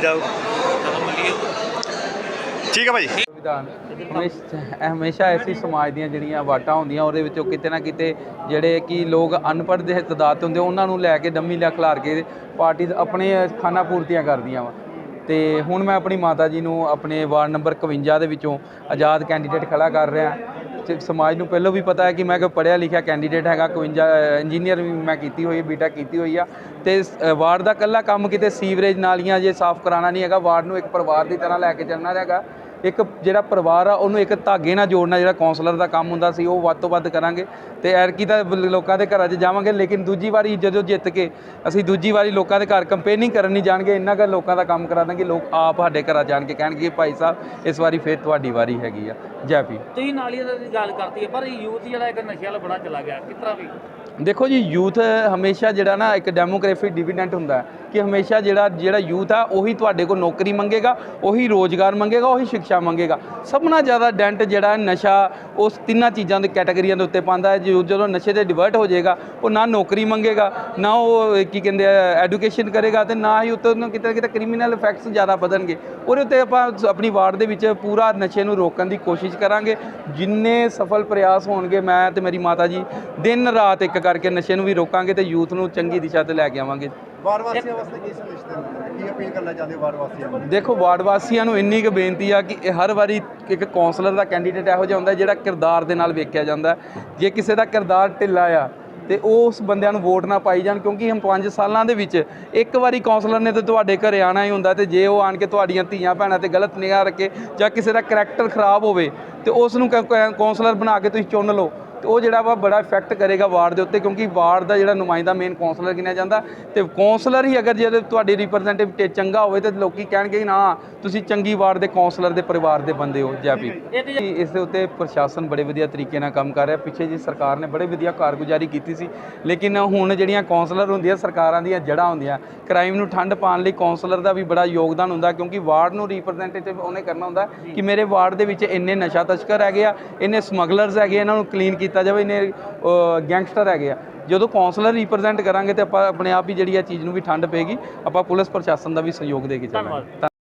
ਕਦਮ ਮਿਲੀਏ ਠੀਕ ਹੈ ਭਾਈ। ਸੰਵਿਧਾਨ ਹਮੇਸ਼ਾ ਹਮੇਸ਼ਾ ਐਸੀ ਸਮਾਜ ਦੀਆਂ ਜਿਹੜੀਆਂ ਵਾਟਾਂ ਹੁੰਦੀਆਂ, ਉਹਦੇ ਵਿੱਚੋਂ ਕਿਤੇ ਨਾ ਕਿਤੇ ਜਿਹੜੇ ਕਿ ਲੋਕ ਅਨਪੜ੍ਹ ਦੇ ਤਦਾਦ ਹੁੰਦੇ, ਉਹਨਾਂ ਨੂੰ ਲੈ ਕੇ ਡੰਮੀ ਲਿਆ ਖਿਲਾਰ ਕੇ ਪਾਰਟੀ ਆਪਣੇ ਖਾਨਾ ਪੂਰਤੀਆਂ ਕਰਦੀਆਂ ਵਾ। ਤੇ ਹੁਣ ਮੈਂ ਆਪਣੀ ਮਾਤਾ ਜੀ ਨੂੰ ਆਪਣੇ ਵਾਰਡ ਨੰਬਰ 51 ਦੇ ਵਿੱਚੋਂ ਆਜ਼ਾਦ ਕੈਂਡੀਡੇਟ ਖੜਾ ਕਰ ਰਿਹਾ। ਸਮਾਜ ਨੂੰ ਪਹਿਲਾਂ ਵੀ ਪਤਾ ਹੈ ਕਿ ਮੈਂ ਕੋਈ ਪੜ੍ਹਿਆ ਲਿਖਿਆ ਕੈਂਡੀਡੇਟ ਹੈਗਾ 51 ਇੰਜੀਨੀਅਰ ਵੀ ਮੈਂ ਕੀਤੀ ਹੋਈ ਹੈ ਬੀਟੈਕ ਕੀਤੀ ਹੋਈ ਆ। ਤੇ ਵਾਰਡ ਦਾ ਕੱਲਾ ਕੰਮ ਕਿਤੇ ਸੀਵਰੇਜ ਨਾਲੀਆਂ ਜੇ ਸਾਫ਼ ਕਰਾਉਣਾ ਨਹੀਂ ਹੈਗਾ, ਵਾਰਡ ਨੂੰ ਇੱਕ ਪਰਿਵਾਰ ਦੀ ਤਰ੍ਹਾਂ ਲੈ ਕੇ ਚੱਲਣਾ ਹੈਗਾ। ਇੱਕ ਜਿਹੜਾ ਪਰਿਵਾਰ ਆ ਉਹਨੂੰ ਇੱਕ ਧਾਗੇ ਨਾਲ ਜੋੜਨਾ ਜਿਹੜਾ ਕਾਉਂਸਲਰ ਦਾ ਕੰਮ ਹੁੰਦਾ ਸੀ ਉਹ ਵੱਧ ਤੋਂ ਵੱਧ ਕਰਾਂਗੇ। ਤੇ ਐਰਕੀ ਤਾਂ ਬ- ਲੋਕਾਂ ਦੇ ਘਰਾਂ 'ਚ ਜਾਵਾਂਗੇ ਲੇਕਿਨ ਦੂਜੀ ਵਾਰੀ ਜਦੋਂ ਜਿੱਤ ਕੇ ਅਸੀਂ ਦੂਜੀ ਵਾਰੀ ਲੋਕਾਂ ਦੇ ਘਰ ਕੰਪੇਨਿੰਗ ਕਰਨ ਨਹੀਂ ਜਾਣਗੇ ਇੰਨਾ ਕੁ ਲੋਕਾਂ ਦਾ ਕੰਮ ਕਰਾ ਦਾਂਗੇ ਲੋਕ ਆਪ ਸਾਡੇ ਘਰਾਂ ਜਾਣ ਕੇ ਕਹਿਣਗੇ ਭਾਈ ਸਾਹਿਬ ਇਸ ਵਾਰੀ ਫੇਰ ਤੁਹਾਡੀ ਵਾਰੀ ਹੈਗੀ ਆ। ਜੈ ਪੀ ਤੁਸੀਂ ਨਾਲੀਆਂ ਦੀ ਗੱਲ ਕਰਤੀ ਹੈ ਪਰ ਯੂਥ ਜਿਹੜਾ ਇੱਕ ਨਸ਼ੇ ਵਾਲਾ ਬੜਾ ਚਲਾ ਗਿਆ ਕਿਸ ਤਰ੍ਹਾਂ ਵੀ? ਦੇਖੋ ਜੀ ਯੂਥ ਹਮੇਸ਼ਾ ਜਿਹੜਾ ਨਾ ਇੱਕ ਡੈਮੋਗ੍ਰਾਫੀ ਡਿਵੀਡੈਂਟ ਹੁੰਦਾ ਹੈ। ਕਿ ਹਮੇਸ਼ਾ ਜਿਹੜਾ ਜਿਹੜਾ ਯੂਥ ਆ, ਉਹੀ ਤੁਹਾਡੇ ਕੋਲ ਨੌਕਰੀ ਮੰਗੇਗਾ, ਉਹੀ ਰੋਜ਼ਗਾਰ ਮੰਗੇਗਾ, ਉਹੀ ਸਿੱਖਿਆ ਮੰਗੇਗਾ। ਸਭ ਨਾਲ ਜ਼ਿਆਦਾ ਡੈਂਟ ਜਿਹੜਾ ਨਸ਼ਾ, ਉਸ ਤਿੰਨਾਂ ਚੀਜ਼ਾਂ ਦੇ ਕੈਟਾਗਰੀਆਂ ਦੇ ਉੱਤੇ ਪਾਉਂਦਾ ਹੈ। ਜਦੋਂ ਨਸ਼ੇ ਤੇ ਡਿਵਰਟ ਹੋ ਜਾਏਗਾ, ਉਹ ਨਾ ਨੌਕਰੀ ਮੰਗੇਗਾ, ਨਾ ਉਹ ਕੀ ਕਹਿੰਦੇ ਆ ਐਜੂਕੇਸ਼ਨ ਕਰੇਗਾ ਤੇ ਨਾ ਹੀ ਉੱਤੇ ਉਹਨੂੰ ਕਿਤੇ ਨਾ ਕਿਤੇ ਕ੍ਰਿਮੀਨਲ ਇਫੈਕਟਸ ਜ਼ਿਆਦਾ ਵਧਣਗੇ। ਉਹਦੇ ਉੱਤੇ ਆਪਾਂ ਆਪਣੀ ਵਾਰਡ ਦੇ ਵਿੱਚ ਪੂਰਾ ਨਸ਼ੇ ਨੂੰ ਰੋਕਣ ਦੀ ਕੋਸ਼ਿਸ਼ ਕਰਾਂਗੇ। ਜਿੰਨੇ ਸਫਲ ਪ੍ਰਯਾਸ ਹੋਣਗੇ, ਮੈਂ ਤੇ ਮੇਰੀ ਮਾਤਾ ਜੀ, ਦਿਨ ਰਾਤ ਇੱਕ ਕਰਕੇ ਨਸ਼ੇ ਨੂੰ ਵੀ ਰੋਕਾਂਗੇ ਤੇ ਯੂਥ ਨੂੰ ਚੰਗੀ ਦਿਸ਼ਾ ਤੇ ਲੈ ਕੇ ਆਵਾਂਗੇ। ਵਾਰਡ ਵਾਸੀਆਂ ਵਾਸਤੇ ਕੀ ਸੰਦੇਸ਼ ਦੇਣਾ ਕੀ ਅਪੀਲ ਕਰਨਾ ਚਾਹੁੰਦੇ ਹੋ ਵਾਰਡ ਵਾਸੀਆਂ ਨੂੰ? ਦੇਖੋ ਵਾਰਡ ਵਾਸੀਆਂ ਨੂੰ ਇੰਨੀ ਕੁ ਬੇਨਤੀ ਆ ਕਿ ਇਹ ਹਰ ਵਾਰੀ ਇੱਕ ਕਾਉਂਸਲਰ ਦਾ ਕੈਂਡੀਡੇਟ ਇਹੋ ਜਿਹਾ ਹੁੰਦਾ ਜਿਹੜਾ ਕਿਰਦਾਰ ਦੇ ਨਾਲ ਵੇਖਿਆ ਜਾਂਦਾ ਜੇ ਕਿਸੇ ਦਾ ਕਿਰਦਾਰ ਢਿੱਲਾ ਆ ਤੇ ਉਸ ਬੰਦਿਆਂ ਨੂੰ ਵੋਟ ਨਾ ਪਾਈ ਜਾਣ, ਕਿਉਂਕਿ ਹਮ 5 ਸਾਲਾਂ ਦੇ ਵਿੱਚ ਇੱਕ ਵਾਰੀ ਕਾਉਂਸਲਰ ਨੇ ਤੇ ਤੁਹਾਡੇ ਘਰੇ ਆਣਾ ਹੀ ਹੁੰਦਾ ਤੇ ਜੇ ਉਹ ਆਣ ਕੇ ਤੁਹਾਡੀਆਂ ਧੀਆਂ ਭੈਣਾਂ ਤੇ ਗਲਤ ਨਿਗਾਹ ਰੱਖੇ ਜਾਂ ਕਿਸੇ ਦਾ ਕਰੈਕਟਰ ਖਰਾਬ ਹੋਵੇ ਤੇ ਉਸ ਨੂੰ ਕਾਉਂਸਲਰ ਬਣਾ ਕੇ ਤੁਸੀਂ ਚੁਣ ਲਓ। ਤੇ ਉਹ ਜਿਹੜਾ ਵਾ ਬੜਾ ਇਫੈਕਟ ਕਰੇਗਾ ਵਾਰਡ ਦੇ ਉੱਤੇ ਕਿਉਂਕਿ ਵਾਰਡ ਦਾ ਜਿਹੜਾ ਨੁਮਾਇੰਦਾ ਮੇਨ ਕਾਉਂਸਲਰ ਗਿਣਿਆ ਜਾਂਦਾ ਤੇ ਕਾਉਂਸਲਰ ਹੀ ਅਗਰ ਜੇ ਤੁਹਾਡੀ ਰਿਪਰੈਜ਼ੈਂਟੇਟਿਵ ਚੰਗਾ ਹੋਵੇ ਤੇ ਲੋਕੀ ਕਹਿਣਗੇ ਨਾ ਤੁਸੀਂ ਚੰਗੀ ਵਾਰਡ ਦੇ ਕਾਉਂਸਲਰ ਦੇ ਪਰਿਵਾਰ ਦੇ ਬੰਦੇ ਹੋ ਜੈਪੀ ਇਸ ਦੇ ਉੱਤੇ ਪ੍ਰਸ਼ਾਸਨ ਬੜੇ ਵਧੀਆ ਤਰੀਕੇ ਨਾਲ ਕੰਮ ਕਰ ਰਿਹਾ। ਪਿੱਛੇ ਜੀ ਸਰਕਾਰ ਨੇ ਬੜੇ ਵਧੀਆ ਕਾਰਗੁਜ਼ਾਰੀ ਕੀਤੀ ਸੀ ਲੇਕਿਨ ਹੁਣ ਜਿਹੜੀਆਂ ਕਾਉਂਸਲਰ ਹੁੰਦੀਆਂ ਸਰਕਾਰਾਂ ਦੀਆਂ ਜੜ੍ਹਾਂ ਹੁੰਦੀਆਂ ਕ੍ਰਾਈਮ ਨੂੰ ਠੰਡ ਪਾਉਣ ਲਈ ਕਾਉਂਸਲਰ ਦਾ ਵੀ ਬੜਾ ਯੋਗਦਾਨ ਹੁੰਦਾ ਕਿਉਂਕਿ ਵਾਰਡ ਨੂੰ ਰਿਪਰੈਜ਼ੈਂਟੇਟਿਵ ਉਹਨੇ ਕਰਨਾ ਹੁੰਦਾ ਕਿ ਮੇਰੇ ਵਾਰਡ ਦੇ ਵਿੱਚ ਇੰਨੇ ਨਸ਼ਾ ਤਸਕਰ ਹੈਗੇ ਆ ਇੰਨੇ ਸਮਗਲਰਸ ਹੈਗੇ ਇਹਨਾਂ ਨੂੰ ਕਲੀਨ ਕੀਤਾ ਜਾਵੇ, ਇੰਨੇ ਗੈਂਗਸਟਰ ਹੈਗੇ ਆ। ਜਦੋਂ ਕਾਉਂਸਲਰ ਰਿਪਰੈਜ਼ੈਂਟ ਕਰਾਂਗੇ ਤੇ ਆਪਾਂ ਆਪਣੇ ਆਪ ਹੀ ਜਿਹੜੀ ਆ ਚੀਜ਼ ਨੂੰ ਵੀ ਠੰਡ ਪਏਗੀ, ਆਪਾਂ ਪੁਲਿਸ ਪ੍ਰਸ਼ਾਸਨ ਦਾ ਵੀ ਸਹਿਯੋਗ ਦੇ ਕੇ ਚੱਲਾਂਗੇ।